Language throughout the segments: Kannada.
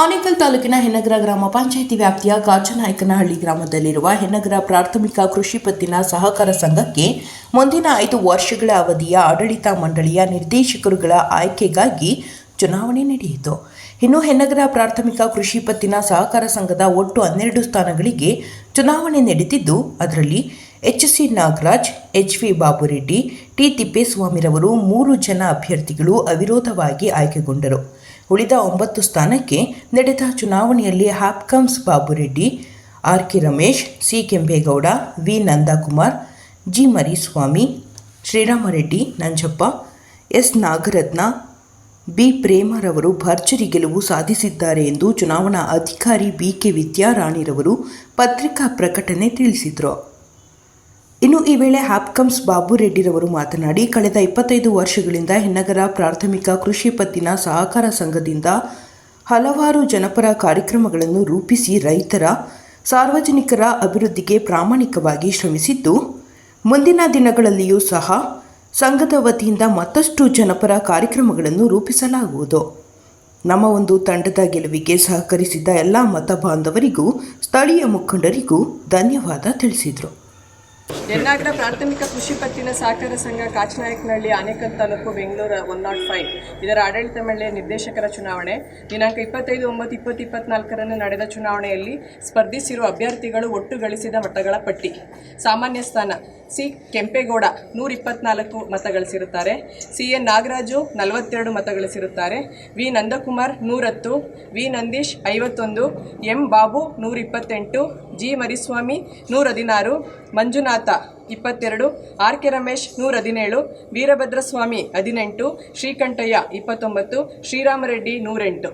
ಆನೇಕಲ್ ತಾಲೂಕಿನ ಹೆನಗರ ಗ್ರಾಮ ಪಂಚಾಯಿತಿ ವ್ಯಾಪ್ತಿಯ ಕಾಚನಾಯಕನಹಳ್ಳಿ ಗ್ರಾಮದಲ್ಲಿರುವ ಹೆನಗರ ಪ್ರಾಥಮಿಕ ಕೃಷಿ ಪತ್ತಿನ ಸಹಕಾರ ಸಂಘಕ್ಕೆ ಮುಂದಿನ ಐದು ವರ್ಷಗಳ ಅವಧಿಯ ಆಡಳಿತ ಮಂಡಳಿಯ ನಿರ್ದೇಶಕರುಗಳ ಆಯ್ಕೆಗಾಗಿ ಚುನಾವಣೆ ನಡೆಯಿತು. ಇನ್ನು ಹೆನ್ನಗರ ಪ್ರಾಥಮಿಕ ಕೃಷಿ ಪತ್ತಿನ ಸಹಕಾರ ಸಂಘದ ಒಟ್ಟು ಹನ್ನೆರಡು ಸ್ಥಾನಗಳಿಗೆ ಚುನಾವಣೆ ನಡೆದಿದ್ದು, ಅದರಲ್ಲಿ H C Nagaraj, H V Babureddy, T ತಿಪ್ಪೇಸ್ವಾಮಿರವರು ಮೂರು ಜನ ಅಭ್ಯರ್ಥಿಗಳು ಅವಿರೋಧವಾಗಿ ಆಯ್ಕೆಗೊಂಡರು. ಉಳಿದ ಒಂಬತ್ತು ಸ್ಥಾನಕ್ಕೆ ನಡೆದ ಚುನಾವಣೆಯಲ್ಲಿ Hopcoms Babureddy R K Ramesh, C Kempegowda, V Nandakumar, G Mariswamy, Sriramareddy, Nanjappa, S Nagaratna, B ಪ್ರೇಮರವರು ಭರ್ಜರಿ ಗೆಲುವು ಸಾಧಿಸಿದ್ದಾರೆ ಎಂದು ಚುನಾವಣಾ ಅಧಿಕಾರಿ ಬಿ ಕೆ ವಿದ್ಯಾರಾಣಿರವರು ಪತ್ರಿಕಾ ಪ್ರಕಟಣೆ ತಿಳಿಸಿದರು. ಇನ್ನು ಈ ವೇಳೆ ಹ್ಯಾಪ್ಕಮ್ಸ್ ಬಾಬು ರೆಡ್ಡಿರವರು ಮಾತನಾಡಿ, ಕಳೆದ ಇಪ್ಪತ್ತೈದು ವರ್ಷಗಳಿಂದ ಹೆನ್ನಗರ ಪ್ರಾಥಮಿಕ ಕೃಷಿ ಪತ್ತಿನ ಸಹಕಾರ ಸಂಘದಿಂದ ಹಲವಾರು ಜನಪರ ಕಾರ್ಯಕ್ರಮಗಳನ್ನು ರೂಪಿಸಿ ರೈತರ ಸಾರ್ವಜನಿಕರ ಅಭಿವೃದ್ಧಿಗೆ ಪ್ರಾಮಾಣಿಕವಾಗಿ ಶ್ರಮಿಸಿದ್ದು, ಮುಂದಿನ ದಿನಗಳಲ್ಲಿಯೂ ಸಹ ಸಂಘದ ವತಿಯಿಂದ ಮತ್ತಷ್ಟು ಜನಪರ ಕಾರ್ಯಕ್ರಮಗಳನ್ನು ರೂಪಿಸಲಾಗುವುದು. ನಮ್ಮ ಒಂದು ತಂಡದ ಗೆಲುವಿಗೆ ಸಹಕರಿಸಿದ ಎಲ್ಲ ಮತ ಬಾಂಧವರಿಗೂ, ಸ್ಥಳೀಯ ಮುಖಂಡರಿಗೂ ಧನ್ಯವಾದ ತಿಳಿಸಿದರು. ಯನ್ನಾಗರ ಪ್ರಾಥಮಿಕ ಕೃಷಿ ಪತ್ತಿನ ಸಹಕಾರ ಸಂಘ Kachanayakanahalli Anekal taluk Bengaluru one nought five. ಇದರ ಆಡಳಿತ ಮಂಡಳಿಯ ನಿರ್ದೇಶಕರ ಚುನಾವಣೆ. ದಿನಾಂಕ ಇಪ್ಪತ್ತೈದು, ಒಂಬತ್ತು, ಇಪ್ಪತ್ತು, ಇಪ್ಪತ್ನಾಲ್ಕರಂದು ನಡೆದ ಚುನಾವಣೆಯಲ್ಲಿ ಸ್ಪರ್ಧಿಸಿರುವ ಅಭ್ಯರ್ಥಿಗಳು ಒಟ್ಟು ಗಳಿಸಿದ ಮತಗಳ ಪಟ್ಟಿ. ಸಾಮಾನ್ಯ ಸ್ಥಾನ. ಸಿ ಕೆಂಪೇಗೌಡ ನೂರ ಇಪ್ಪತ್ನಾಲ್ಕು ಮತಗಳಿಸಿರುತ್ತಾರೆ ಸಿ ಎನ್ ನಾಗರಾಜು ನಲವತ್ತೆರಡು ಮತಗಳಿಸಿರುತ್ತಾರೆ ವಿ ನಂದಕುಮಾರ್ ನೂರತ್ತು, ವಿ ನಂದೀಶ್ ಐವತ್ತೊಂದು, ಎಂ ಬಾಬು ನೂರ ಇಪ್ಪತ್ತೆಂಟು ಜಿ ಮರಿಸ್ವಾಮಿ ನೂರ ಹದಿನಾರು ಮಂಜುನಾಥ ಇಪ್ಪತ್ತೆರಡು, ಆರ್ ಕೆ ರಮೇಶ್ ನೂರ ಹದಿನೇಳು ವೀರಭದ್ರಸ್ವಾಮಿ ಹದಿನೆಂಟು, ಶ್ರೀಕಂಠಯ್ಯ ಇಪ್ಪತ್ತೊಂಬತ್ತು, ಶ್ರೀರಾಮರೆಡ್ಡಿ ನೂರೆಂಟು.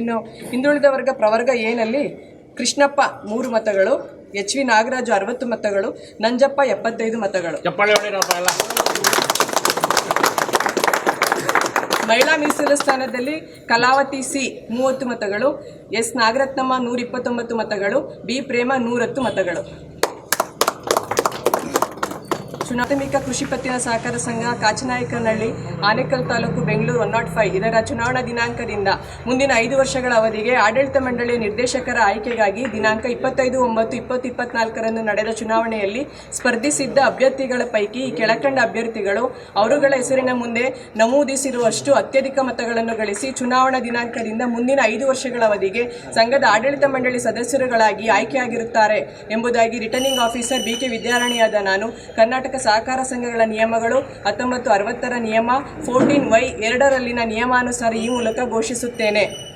ಇನ್ನು ಹಿಂದುಳಿದ ವರ್ಗ ಪ್ರವರ್ಗ ಏನಲ್ಲಿ ಕೃಷ್ಣಪ್ಪ ಮೂರು ಮತಗಳು ಎಚ್ ವಿ ನಾಗರಾಜು ಅರವತ್ತು ಮತಗಳು ನಂಜಪ್ಪ ಎಪ್ಪತ್ತೈದು ಮತಗಳು. ಮಹಿಳಾ ಮೀಸಲು ಸ್ಥಾನದಲ್ಲಿ ಕಲಾವತಿ ಸಿ ಮೂವತ್ತು ಮತಗಳು ಎಸ್ ನಾಗರತ್ನಮ್ಮ ನೂರ ಇಪ್ಪತ್ತೊಂಬತ್ತು ಮತಗಳು ಬಿ ಪ್ರೇಮ ನೂರತ್ತು ಮತಗಳು. ಚುನಾವಣಾ ಕೃಷಿ ಪತ್ತಿನ ಸಹಕಾರ ಸಂಘ Kachanayakanahalli, Anekal taluk Bengaluru one nought five ಇದರ ಚುನಾವಣಾ ದಿನಾಂಕದಿಂದ ಮುಂದಿನ ಐದು ವರ್ಷಗಳ ಅವಧಿಗೆ ಆಡಳಿತ ಮಂಡಳಿಯ ನಿರ್ದೇಶಕರ ಆಯ್ಕೆಗಾಗಿ ದಿನಾಂಕ ಇಪ್ಪತ್ತೈದು, ಒಂಬತ್ತು, ಇಪ್ಪತ್ತು ಇಪ್ಪತ್ನಾಲ್ಕರಂದು ನಡೆದ ಚುನಾವಣೆಯಲ್ಲಿ ಸ್ಪರ್ಧಿಸಿದ್ದ ಅಭ್ಯರ್ಥಿಗಳ ಪೈಕಿ ಕೆಳಕಂಡ ಅಭ್ಯರ್ಥಿಗಳು ಅವರುಗಳ ಹೆಸರಿನ ಮುಂದೆ ನಮೂದಿಸಿರುವಷ್ಟು ಅತ್ಯಧಿಕ ಮತಗಳನ್ನು ಗಳಿಸಿ ಚುನಾವಣಾ ದಿನಾಂಕದಿಂದ ಮುಂದಿನ ಐದು ವರ್ಷಗಳ ಅವಧಿಗೆ ಸಂಘದ ಆಡಳಿತ ಮಂಡಳಿ ಸದಸ್ಯರುಗಳಾಗಿ ಆಯ್ಕೆಯಾಗಿರುತ್ತಾರೆ ಎಂಬುದಾಗಿ ರಿಟರ್ನಿಂಗ್ ಆಫೀಸರ್ ಬಿ ಕೆ ವಿದ್ಯಾರಾಣಿಯಾದ ನಾನು. ಕರ್ನಾಟಕ ಸಹಕಾರ ಸಂಘಗಳ ನಿಯಮಗಳು ಹತ್ತೊಂಬತ್ತು ಅರವತ್ತರ ನಿಯಮ ಫೋರ್ಟೀನ್ ವೈ ಎರಡರಲ್ಲಿನ ನಿಯಮಾನುಸಾರ ಈ ಮೂಲಕ ಘೋಷಿಸುತ್ತೇನೆ.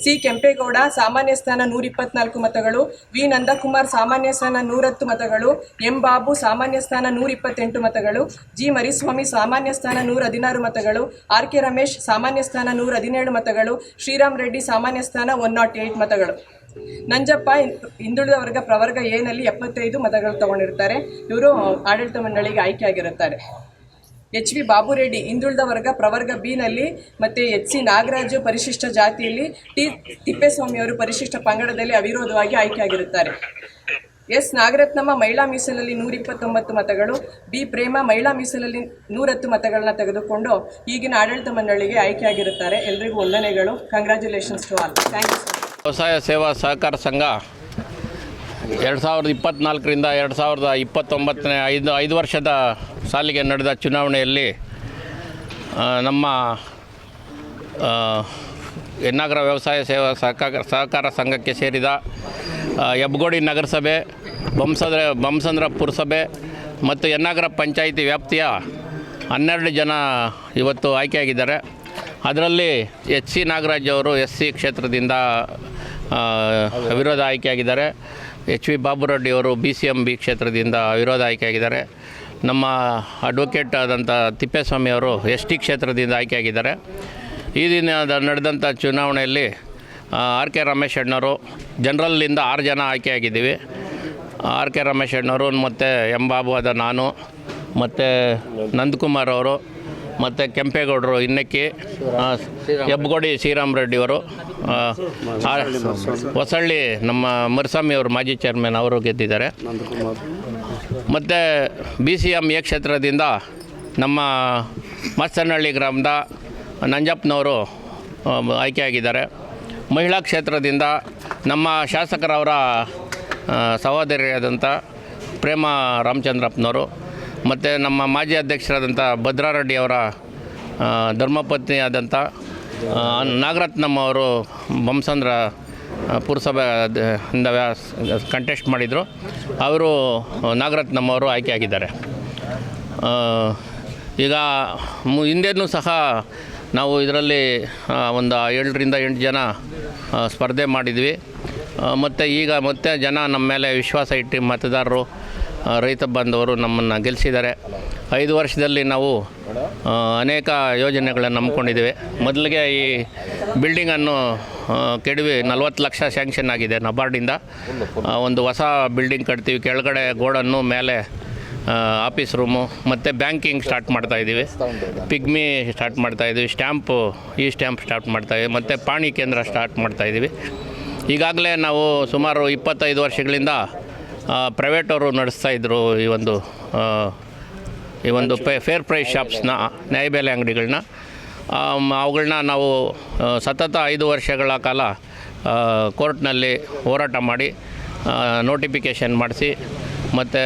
ಸಿ. ಕೆಂಪೇಗೌಡ, ಸಾಮಾನ್ಯ ಸ್ಥಾನ ನೂರ ಇಪ್ಪತ್ನಾಲ್ಕು ಮತಗಳು. ವಿ. ನಂದಕುಮಾರ್, ಸಾಮಾನ್ಯ ಸ್ಥಾನ ನೂರತ್ತು ಮತಗಳು. ಎಂ. ಬಾಬು, ಸಾಮಾನ್ಯ ಸ್ಥಾನ ನೂರ ಇಪ್ಪತ್ತೆಂಟು ಮತಗಳು. ಜಿ. ಮರಿಸ್ವಾಮಿ, ಸಾಮಾನ್ಯ ಸ್ಥಾನ ನೂರ ಹದಿನಾರು ಮತಗಳು. ಆರ್. ಕೆ. ರಮೇಶ್, ಸಾಮಾನ್ಯ ಸ್ಥಾನ ನೂರ ಹದಿನೇಳು ಮತಗಳು. ಶ್ರೀರಾಮ್ ರೆಡ್ಡಿ, ಸಾಮಾನ್ಯ ಸ್ಥಾನ ಒನ್ ನಾಟ್ ಏಯ್ಟ್ ಮತಗಳು. ನಂಜಪ್ಪ ಹಿಂದುಳಿದ ವರ್ಗ ಪ್ರವರ್ಗ ಎನಲ್ಲಿ ಎಪ್ಪತ್ತೈದು ಮತಗಳು ತಗೊಂಡಿರ್ತಾರೆ ಇವರು ಆಡಳಿತ ಮಂಡಳಿಗೆ ಆಯ್ಕೆಯಾಗಿರುತ್ತಾರೆ. ಎಚ್ ವಿ ಬಾಬುರೆಡ್ಡಿ ಹಿಂದುಳಿದ ವರ್ಗ ಪ್ರವರ್ಗ ಬಿನಲ್ಲಿ ಮತ್ತು ಎಚ್ ಸಿ ನಾಗರಾಜು ಪರಿಶಿಷ್ಟ ಜಾತಿಯಲ್ಲಿ ಟಿ ತಿಪ್ಪೇಸ್ವಾಮಿ ಅವರು ಪರಿಶಿಷ್ಟ ಪಂಗಡದಲ್ಲಿ ಅವಿರೋಧವಾಗಿ ಆಯ್ಕೆಯಾಗಿರುತ್ತಾರೆ. ಎಸ್ ನಾಗರತ್ನಮ್ಮ ಮಹಿಳಾ ಮೀಸಲಲ್ಲಿ ನೂರ ಇಪ್ಪತ್ತೊಂಬತ್ತು ಮತಗಳು, ಬಿ ಪ್ರೇಮ ಮಹಿಳಾ ಮೀಸಲಲ್ಲಿ ನೂರತ್ತು ಮತಗಳನ್ನ ತೆಗೆದುಕೊಂಡು ಈಗಿನ ಆಡಳಿತ ಮಂಡಳಿಗೆ ಆಯ್ಕೆಯಾಗಿರುತ್ತಾರೆ. ಎಲ್ರಿಗೂ ವಂದನೆಗಳು. Congratulations to all thank you ವ್ಯವಸಾಯ ಸೇವಾ ಸಹಕಾರ ಸಂಘ ಎರಡು ಸಾವಿರದ ಇಪ್ಪತ್ತ್ನಾಲ್ಕರಿಂದ ಎರಡು ಸಾವಿರದ ಇಪ್ಪತ್ತೊಂಬತ್ತನೇ ಐದು ಐದು ವರ್ಷದ ಸಾಲಿಗೆ ನಡೆದ ಚುನಾವಣೆಯಲ್ಲಿ ನಮ್ಮ ಎನ್ನಾಗರ ವ್ಯವಸಾಯ ಸೇವಾ ಸಹಕಾರ ಸಹಕಾರ ಸಂಘಕ್ಕೆ ಸೇರಿದ ಎಬ್ಗೋಡಿ ನಗರಸಭೆ ಬಂಸಂದ್ರ ಬಂಸಂದ್ರ ಪುರಸಭೆ ಮತ್ತು ಎನ್ನಾಗರ ಪಂಚಾಯಿತಿ ವ್ಯಾಪ್ತಿಯ ಹನ್ನೆರಡು ಜನ ಇವತ್ತು ಆಯ್ಕೆಯಾಗಿದ್ದಾರೆ. ಅದರಲ್ಲಿ ಎಚ್ ಸಿ ನಾಗರಾಜ್ ಅವರು ಎಸ್ ಸಿ ಕ್ಷೇತ್ರದಿಂದ ಆ, ವಿರೋಧ ಆಯ್ಕೆಯಾಗಿದ್ದಾರೆ. ಎಚ್ ವಿ ಬಾಬುರೆಡ್ಡಿಯವರು ಬಿ ಸಿ ಎಂ ಬಿ ಕ್ಷೇತ್ರದಿಂದ ವಿರೋಧ ಆಯ್ಕೆಯಾಗಿದ್ದಾರೆ. ನಮ್ಮ ಅಡ್ವೊಕೇಟ್ ಆದಂಥ ತಿಪ್ಪೇಸ್ವಾಮಿ ಅವರು ಎಸ್ ಟಿ ಕ್ಷೇತ್ರದಿಂದ ಆಯ್ಕೆಯಾಗಿದ್ದಾರೆ. ಈ ದಿನ ನಡೆದಂಥ ಚುನಾವಣೆಯಲ್ಲಿ ಆರ್ ಕೆ ರಮೇಶ್ ಅಣ್ಣವರು ಜನರಲ್ಲಿಂದ ಆರು ಜನ ಆಯ್ಕೆಯಾಗಿದ್ದೀವಿ. ಆರ್ ಕೆ ರಮೇಶ್ ಅಣ್ಣವರು ಮತ್ತು ಎಂ ಬಾಬು ಆದ ನಾನು ಮತ್ತು ನಂದಕುಮಾರ್ ಅವರು ಮತ್ತು ಕೆಂಪೇಗೌಡರು ಇನ್ನಕ್ಕಿ ಹೆಬ್ಬಗೋಡಿ ಶ್ರೀರಾಮ್ ರೆಡ್ಡಿಯವರು ಹೊಸಳ್ಳಿ ನಮ್ಮ ಮರ್ಸ್ವಾಮಿ ಅವರು ಮಾಜಿ ಚೇರ್ಮನ್ ಅವರು ಗೆದ್ದಿದ್ದಾರೆ. ಮತ್ತು ಬಿ ಸಿ ಎಂ ಎ ಕ್ಷೇತ್ರದಿಂದ ನಮ್ಮ ಮಸ್ತನಹಳ್ಳಿ ಗ್ರಾಮದ ನಂಜಪ್ಪನವರು ಆಯ್ಕೆಯಾಗಿದ್ದಾರೆ. ಮಹಿಳಾ ಕ್ಷೇತ್ರದಿಂದ ನಮ್ಮ ಶಾಸಕರವರ ಸಹೋದರಿಯಾದಂಥ ಪ್ರೇಮ ರಾಮಚಂದ್ರಪ್ಪನವರು ಮತ್ತು ನಮ್ಮ ಮಾಜಿ ಅಧ್ಯಕ್ಷರಾದಂಥ ಭದ್ರಾರೆಡ್ಡಿ ಅವರ ಧರ್ಮಪತ್ನಿ ಆದಂಥ ನಾಗರತ್ನಮ್ಮ ಅವರು ಬಂಸಂದ್ರ ಪುರಸಭೆ ಕಂಟೆಸ್ಟ್ ಮಾಡಿದರು. ಅವರು ನಾಗರತ್ನಮ್ಮ ಅವರು ಆಯ್ಕೆಯಾಗಿದ್ದಾರೆ ಈಗ ಹಿಂದೆನೂ ಸಹ ನಾವು ಇದರಲ್ಲಿ ಒಂದು ಏಳರಿಂದ ಎಂಟು ಜನ ಸ್ಪರ್ಧೆ ಮಾಡಿದ್ವಿ. ಮತ್ತು ಈಗ ಮತ್ತೆ ಜನ ನಮ್ಮ ಮೇಲೆ ವಿಶ್ವಾಸ ಇಟ್ಟು ಮತದಾರರು ರೈತ ಬಾಂಧವರು ನಮ್ಮನ್ನು ಗೆಲ್ಲಿಸಿದ್ದಾರೆ ಐದು ವರ್ಷದಲ್ಲಿ ನಾವು ಅನೇಕ ಯೋಜನೆಗಳನ್ನು ನಂಬ್ಕೊಂಡಿದ್ದೇವೆ ಮೊದಲಿಗೆ ಈ ಬಿಲ್ಡಿಂಗನ್ನು ಕೆಡವಿ ನಲ್ವತ್ತು ಲಕ್ಷ ಸ್ಯಾಂಕ್ಷನ್ ಆಗಿದೆ ನಬಾರ್ಡಿಂದ. ಒಂದು ಹೊಸ ಬಿಲ್ಡಿಂಗ್ ಕಟ್ತೀವಿ. ಕೆಳಗಡೆ ಗೋಡನ್ನು, ಮೇಲೆ ಆಫೀಸ್ ರೂಮು ಮತ್ತು ಬ್ಯಾಂಕಿಂಗ್ ಸ್ಟಾರ್ಟ್ ಮಾಡ್ತಾ ಇದ್ದೀವಿ. ಪಿಗ್ಮಿ ಸ್ಟಾರ್ಟ್ ಮಾಡ್ತಾ ಇದ್ದೀವಿ. ಸ್ಟ್ಯಾಂಪು ಈ ಸ್ಟ್ಯಾಂಪ್ ಸ್ಟಾರ್ಟ್ ಮಾಡ್ತಾ ಇದ್ದೀವಿ. ಮತ್ತು ಪಾಣಿ ಕೇಂದ್ರ ಸ್ಟಾರ್ಟ್ ಮಾಡ್ತಾ ಇದ್ದೀವಿ. ಈಗಾಗಲೇ ನಾವು ಸುಮಾರು ಇಪ್ಪತ್ತೈದು ವರ್ಷಗಳಿಂದ ಪ್ರೈವೇಟ್ ಅವರು ನಡೆಸ್ತಾ ಇದ್ದರು ಈ ಒಂದು ಈ ಒಂದು ಪೇ ಫೇರ್ ಪ್ರೈಸ್ ಶಾಪ್ಸ್ನ ನ್ಯಾಯಬೆಲೆ ಅಂಗಡಿಗಳನ್ನ ಅವುಗಳನ್ನ ನಾವು ಸತತ ಐದು ವರ್ಷಗಳ ಕಾಲ ಕೋರ್ಟ್ನಲ್ಲಿ ಹೋರಾಟ ಮಾಡಿ ನೋಟಿಫಿಕೇಷನ್ ಮಾಡಿಸಿ ಮತ್ತು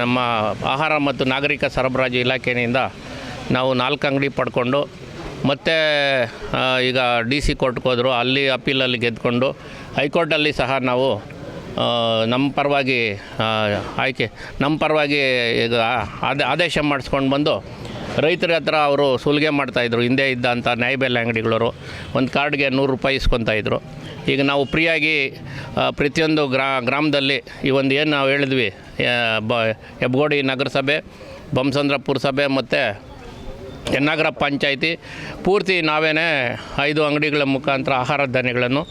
ನಮ್ಮ ಆಹಾರ ಮತ್ತು ನಾಗರಿಕ ಸರಬರಾಜು ಇಲಾಖೆಯಿಂದ ನಾವು ನಾಲ್ಕು ಅಂಗಡಿ ಪಡ್ಕೊಂಡು ಮತ್ತು ಈಗ ಡಿ ಸಿ ಕೋರ್ಟ್ಗೆ ಹೋದರು ಅಲ್ಲಿ ಅಪೀಲಲ್ಲಿ ಗೆದ್ಕೊಂಡು ಹೈಕೋರ್ಟಲ್ಲಿ ಸಹ ನಾವು ನಮ್ಮ ಪರವಾಗಿ ಆಯ್ಕೆ ನಮ್ಮ ಪರವಾಗಿ ಇದು ಆದ, ಆದೇಶ ಮಾಡಿಸ್ಕೊಂಡು ಬಂದು ರೈತರ ಹತ್ರ ಅವರು ಸುಲಿಗೆ ಮಾಡ್ತಾಯಿದ್ರು ಹಿಂದೆ ಇದ್ದಂಥ ನ್ಯಾಯಬೆಲೆ ಅಂಗಡಿಗಳವರು ಒಂದು ಕಾರ್ಡ್ಗೆ ನೂರು ರೂಪಾಯಿ ಇಸ್ಕೊತಾಯಿದ್ರು ಈಗ ನಾವು ಫ್ರೀಯಾಗಿ ಪ್ರತಿಯೊಂದು ಗ್ರಾ, ಗ್ರಾಮದಲ್ಲಿ ಈ ಒಂದು ಏನು ನಾವು ಹೇಳಿದ್ವಿ ಬ, ಹೆಬ್ಗೋಡಿ ನಗರಸಭೆ ಬೊಮ್ಮಸಂದ್ರ ಸಭೆ ಮತ್ತು ಎನ್ನಾಗರ ಪಂಚಾಯಿತಿ ಪೂರ್ತಿ ನಾವೇನೇ ಐದು ಅಂಗಡಿಗಳ ಮುಖಾಂತರ ಆಹಾರ ಧಾನ್ಯಗಳನ್ನು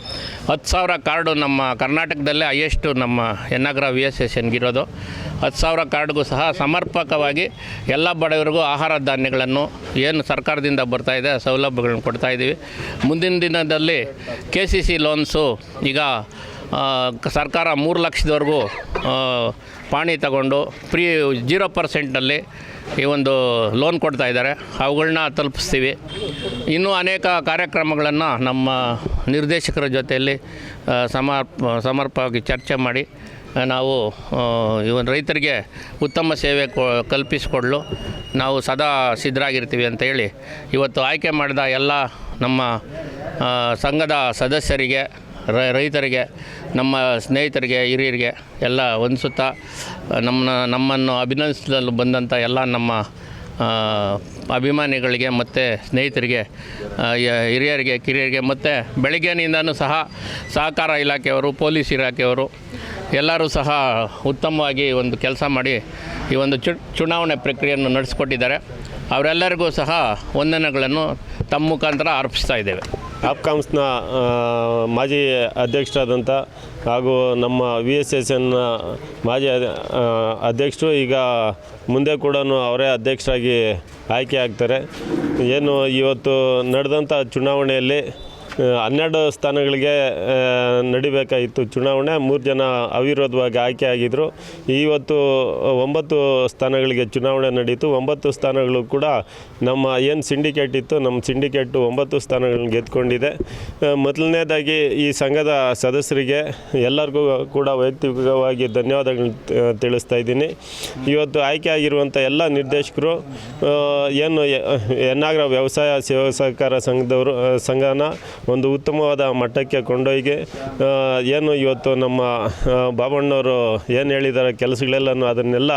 ಹತ್ತು ಸಾವಿರ ಕಾರ್ಡು ನಮ್ಮ ಕರ್ನಾಟಕದಲ್ಲೇ ಹೈಯೆಸ್ಟು ನಮ್ಮ ಎನ್ನಾಗರ ವಿ ಎಸ್ ಎಸ್ ಎನ್ಗಿರೋದು ಹತ್ತು ಸಾವಿರ ಕಾರ್ಡ್ಗೂ ಸಹ ಸಮರ್ಪಕವಾಗಿ ಎಲ್ಲ ಬಡವರಿಗೂ ಆಹಾರ ಧಾನ್ಯಗಳನ್ನು ಏನು ಸರ್ಕಾರದಿಂದ ಬರ್ತಾಯಿದೆ ಸೌಲಭ್ಯಗಳನ್ನು ಕೊಡ್ತಾ ಇದ್ದೀವಿ. ಮುಂದಿನ ದಿನದಲ್ಲಿ ಕೆ ಸಿ ಸಿ ಲೋನ್ಸು ಈಗ ಸರ್ಕಾರ ಮೂರು ಲಕ್ಷದವರೆಗೂ ಪಾಣಿ ತಗೊಂಡು ಫ್ರೀ ಜೀರೋ ಪರ್ಸೆಂಟಲ್ಲಿ ಈ ಒಂದು ಲೋನ್ ಕೊಡ್ತಾ ಇದ್ದಾರೆ. ಅವುಗಳನ್ನ ತಲುಪಿಸ್ತೀವಿ. ಇನ್ನೂ ಅನೇಕ ಕಾರ್ಯಕ್ರಮಗಳನ್ನು ನಮ್ಮ ನಿರ್ದೇಶಕರ ಜೊತೆಯಲ್ಲಿ ಸಮರ್ಪ, ಸಮರ್ಪವಾಗಿ ಚರ್ಚೆ ಮಾಡಿ ನಾವು ಇವನ್ ರೈತರಿಗೆ ಉತ್ತಮ ಸೇವೆ ಕಲ್ಪಿಸಿಕೊಡಲು. ನಾವು ಸದಾ ಸಿದ್ಧರಾಗಿರ್ತೀವಿ ಅಂತ ಹೇಳಿ, ಇವತ್ತು ಆಯ್ಕೆ ಮಾಡಿದ ಎಲ್ಲ ನಮ್ಮ ಸಂಘದ ಸದಸ್ಯರಿಗೆ ರೈತರಿಗೆ, ನಮ್ಮ ಸ್ನೇಹಿತರಿಗೆ, ಹಿರಿಯರಿಗೆ ಎಲ್ಲ ಹೊಂದಿಸುತ್ತಾ ನಮ್ಮ ನಮ್ಮನ್ನು ಅಭಿನಂದಿಸಲು ಬಂದಂಥ ಎಲ್ಲ ನಮ್ಮ ಅಭಿಮಾನಿಗಳಿಗೆ ಮತ್ತು ಸ್ನೇಹಿತರಿಗೆ ಹಿರಿಯರಿಗೆ, ಕಿರಿಯರಿಗೆ ಮತ್ತು ಬೆಳಗ್ಗೆನಿಂದನೂ ಸಹ ಸಹಕಾರ ಇಲಾಖೆಯವರು, ಪೊಲೀಸ್ ಇಲಾಖೆಯವರು ಎಲ್ಲರೂ ಸಹ ಉತ್ತಮವಾಗಿ ಒಂದು ಕೆಲಸ ಮಾಡಿ ಈ ಒಂದು ಚು, ಚುನಾವಣೆ ಪ್ರಕ್ರಿಯೆಯನ್ನು ನಡೆಸಿಕೊಟ್ಟಿದ್ದಾರೆ. ಅವರೆಲ್ಲರಿಗೂ ಸಹ ವಂದನೆಗಳನ್ನು ತಮ್ಮ ಮುಖಾಂತರ ಅರ್ಪಿಸ್ತಾ ಇದ್ದೇವೆ. ಆಪ್ಕಾಮ್ಸ್ನ ಆ, ಮಾಜಿ ಅಧ್ಯಕ್ಷರಾದಂಥ ಹಾಗೂ ನಮ್ಮ ವಿ ಎಸ್ ಎಸ್ ಎನ್ನ ಮಾಜಿ ಅಧ್ಯಕ್ಷರು ಈಗ ಮುಂದೆ ಕೂಡ ಅವರೇ ಅಧ್ಯಕ್ಷರಾಗಿ ಆಯ್ಕೆ ಆಗ್ತಾರೆ. ಏನು ಇವತ್ತು ನಡೆದಂಥ ಚುನಾವಣೆಯಲ್ಲಿ ಹನ್ನೆರಡು ಸ್ಥಾನಗಳಿಗೆ ನಡಿಬೇಕಾಗಿತ್ತು ಚುನಾವಣೆ. ಮೂರು ಜನ ಅವಿರೋಧವಾಗಿ ಆಯ್ಕೆ ಆಗಿದ್ದರು ಇವತ್ತು ಒಂಬತ್ತು ಸ್ಥಾನಗಳಿಗೆ ಚುನಾವಣೆ ನಡೀತು. ಒಂಬತ್ತು ಸ್ಥಾನಗಳು ಕೂಡ ನಮ್ಮ ಏನು ಸಿಂಡಿಕೇಟ್ ಇತ್ತು, ನಮ್ಮ ಸಿಂಡಿಕೇಟು ಒಂಬತ್ತು ಸ್ಥಾನಗಳನ್ನು ಗೆದ್ದುಕೊಂಡಿದೆ ಮೊದಲನೇದಾಗಿ ಈ ಸಂಘದ ಸದಸ್ಯರಿಗೆ ಎಲ್ಲರಿಗೂ ಕೂಡ ವೈಯಕ್ತಿಕವಾಗಿ ಧನ್ಯವಾದಗಳನ್ನ ತ- ತಿಳಿಸ್ತಾ ಇದ್ದೀನಿ. ಇವತ್ತು ಆಯ್ಕೆ ಆಗಿರುವಂಥ ಎಲ್ಲ ನಿರ್ದೇಶಕರು ಏನು ಎನ್ನಾಗ್ರ ವ್ಯವಸಾಯ ಸೇವಾ ಸಹಕಾರ ಸಂಘದವರು ಸಂಘನ ಒಂದು ಉತ್ತಮವಾದ ಮಟ್ಟಕ್ಕೆ ಕೊಂಡೊಯ್ಗೆ ಏನು ಇವತ್ತು ನಮ್ಮ ಬಾಬಣ್ಣವರು ಏನು ಹೇಳಿದ್ದಾರೆ ಕೆಲಸಗಳೆಲ್ಲನೂ ಅದನ್ನೆಲ್ಲ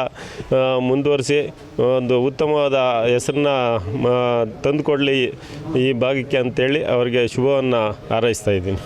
ಮುಂದುವರಿಸಿ, ಒಂದು ಉತ್ತಮವಾದ ಹೆಸರನ್ನ ತಂದುಕೊಡಲಿ ಈ ಭಾಗಕ್ಕೆ ಅಂತೇಳಿ ಅವರಿಗೆ ಶುಭವನ್ನು ಹಾರೈಸ್ತಾ ಇದ್ದೀನಿ.